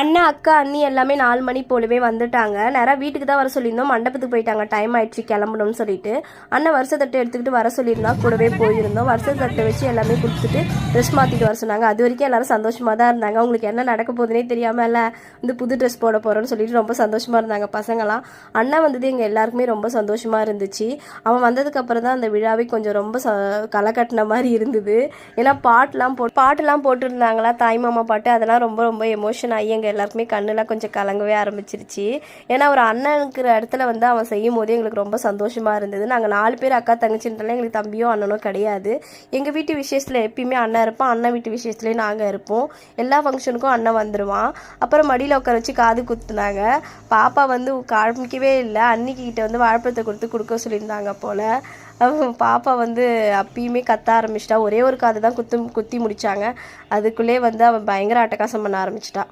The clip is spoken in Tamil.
அண்ணா அக்கா அண்ணி எல்லாமே நாலு மணி போலவே வந்துட்டாங்க. நேராக வீட்டுக்கு தான் வர சொல்லியிருந்தோம். மண்டபத்துக்கு போயிட்டாங்க. டைம் ஆயிடுச்சு கிளம்பணும்னு சொல்லிட்டு. அண்ணன் வருஷ தட்டை எடுத்துக்கிட்டு வர சொல்லியிருந்தா கூடவே போயிருந்தோம். வருஷ தட்டை வச்சு எல்லாமே கொடுத்துட்டு ட்ரெஸ் மாற்றிட்டு வர சொன்னாங்க. அது வரைக்கும் எல்லாரும் சந்தோஷமாக தான் இருந்தாங்க. அவங்களுக்கு என்ன நடக்க போகுதுனே தெரியாமல் இல்லை வந்து புது ட்ரெஸ் போட போகிறோன்னு சொல்லிட்டு ரொம்ப சந்தோஷமாக இருந்தாங்க பசங்களாம். அண்ணன் வந்தது எங்கள் எல்லாருக்குமே ரொம்ப சந்தோஷமாக இருந்துச்சு. அவன் வந்ததுக்கப்புறம் தான் அந்த விழாவே கொஞ்சம் ரொம்ப ச களை கட்டின மாதிரி இருந்தது. ஏன்னா பாட்டெலாம் போ பாட்டெலாம் போட்டுருந்தாங்களா தாய் மாமா பாட்டு? அதெல்லாம் ரொம்ப ரொம்ப எமோஷன் ஆகி எங்கள் எல்லாருக்குமே கண்ணுலாம் கொஞ்சம் கலங்கவே ஆரம்பிச்சிருச்சு. ஏன்னா ஒரு அண்ணன் இருக்கிற இடத்துல வந்து அவன் செய்யும் போது எங்களுக்கு ரொம்ப சந்தோஷமாக இருந்தது. நாங்கள் நாலு பேர் அக்கா தங்கச்சின்றலாம் எங்களுக்கு தம்பியோ அண்ணனோ கிடையாது. எங்கள் வீட்டு விஷயத்தில் எப்பயுமே அண்ணன் இருப்பான். அண்ணன் வீட்டு விஷயத்துலேயும் நாங்கள் இருப்போம். எல்லா ஃபங்க்ஷனுக்கும் அண்ணன் வந்துடுவான் அப்புறம் மடியில் உட்கார வச்சு காது குத்துனாங்க. பாப்பா வந்து காமிக்கவே இல்லை. அன்னிக்கிட்ட வந்து வாழைப்பழத்தை கொடுத்து கொடுக்க சொல்லியிருந்தாங்க போல். அவன் பாப்பா வந்து அப்பயுமே கத்த ஆரம்பிச்சிட்டா. ஒரே ஒரு காது தான் குத்து குத்தி முடிச்சாங்க. அதுக்குள்ளே வந்து அவன் பயங்கர அட்டகாசம் பண்ண ஆரம்பிச்சிட்டா.